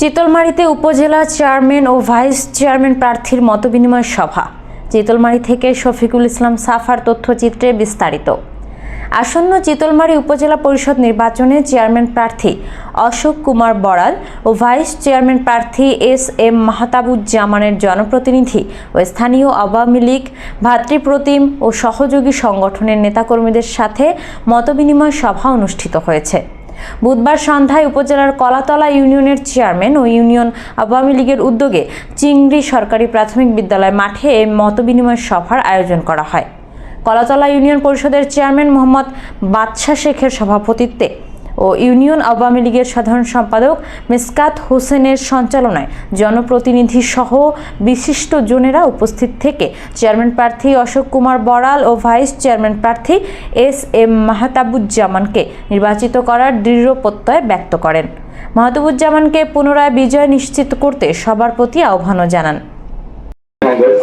চিতলমারিতে উপজেলা চেয়ারম্যান ও vice chairman প্রার্থীর মতবিনিময় সভা। চিতলমারি থেকে শফিকুল ইসলাম সাফার তথ্যচিত্রে বিস্তারিত। আসন্ন চিতলমারি উপজেলা পরিষদ নির্বাচনে চেয়ারম্যান প্রার্থী অশোক কুমার বড়াল ও ভাইস চেয়ারম্যান প্রার্থী এস এম মাহতাবুজ্জামানের জনপ্রতিনিধি ও স্থানীয় আওয়ামী লীগ, ভাতৃপ্রতিম ও সহযোগী সংগঠনের নেতাকর্মীদের সাথে মতবিনিময় সভা অনুষ্ঠিত হয়েছে। বুধবার সন্ধ্যায় উপজেলার কলাতলা ইউনিয়নের চেয়ারম্যান ও ইউনিয়ন আওয়ামী লীগের উদ্যোগে চিংড়ি সরকারি প্রাথমিক বিদ্যালয় মাঠে মত মতবিনিময় সভার আয়োজন করা হয়। কলাতলা ইউনিয়ন পরিষদের চেয়ারম্যান মোহাম্মদ বাদশা শেখের সভাপতিত্বে ও ইউনিয়ন আওয়ামী লীগের সাধারণ সম্পাদক মিসকাত হোসেনের সঞ্চালনায় জনপ্রতিনিধি সহ বিশিষ্ট জনেরা উপস্থিত থেকে চেয়ারম্যান প্রার্থী অশোক কুমার বড়াল ও ভাইস চেয়ারম্যান প্রার্থী এস এম মাহতাবুজ্জামানকে নির্বাচিত করার দৃঢ় প্রত্যয় ব্যক্ত করেন। মাহতাবুজ্জামানকে পুনরায় বিজয় নিশ্চিত করতে সবার প্রতি আহ্বানও জানান।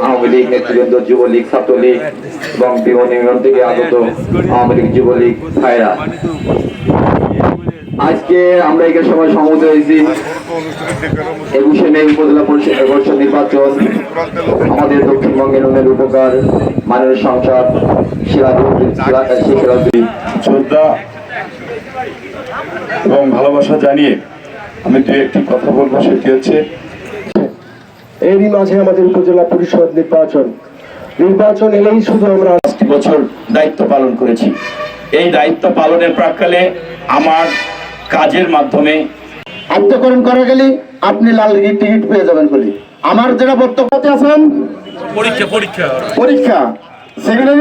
আওয়ামী লীগ নেতৃবৃন্দ, যুবলীগ, ছাত্রলীগ এবং বিভিন্ন থেকে আগত আওয়ামী লীগ, যুবলীগ ভাইরা আজকে আমরা এখানে সবাই সমবেত হয়েছি। একুশে মে উপজেলা পরিষদ পরিষদ নির্বাচন। আমাদের দক্ষিণবঙ্গের উন্নয়নের উপকার মাননীয় সংসদ সিরাজউদ্দিন শ্রদ্ধা এবং ভালোবাসা জানিয়ে আমি দু একটি কথা বলব সেটি হচ্ছে এরই মাঝে আমাদের উপজেলা পরিষদ নির্বাচন। নির্বাচন এলেই শুধু আমরা পাঁচটি বছর দায়িত্ব পালন করেছি। এই দায়িত্ব পালনের প্রাককালে আমার কাজের মাধ্যমে আত্মকরণ করা গেলে আপনি লাল টিকিট পেয়ে যাবেন বলে। আমার যেটা বক্তব্য আছেন পরীক্ষা পরীক্ষা। পরীক্ষা। সেকেন্ডারি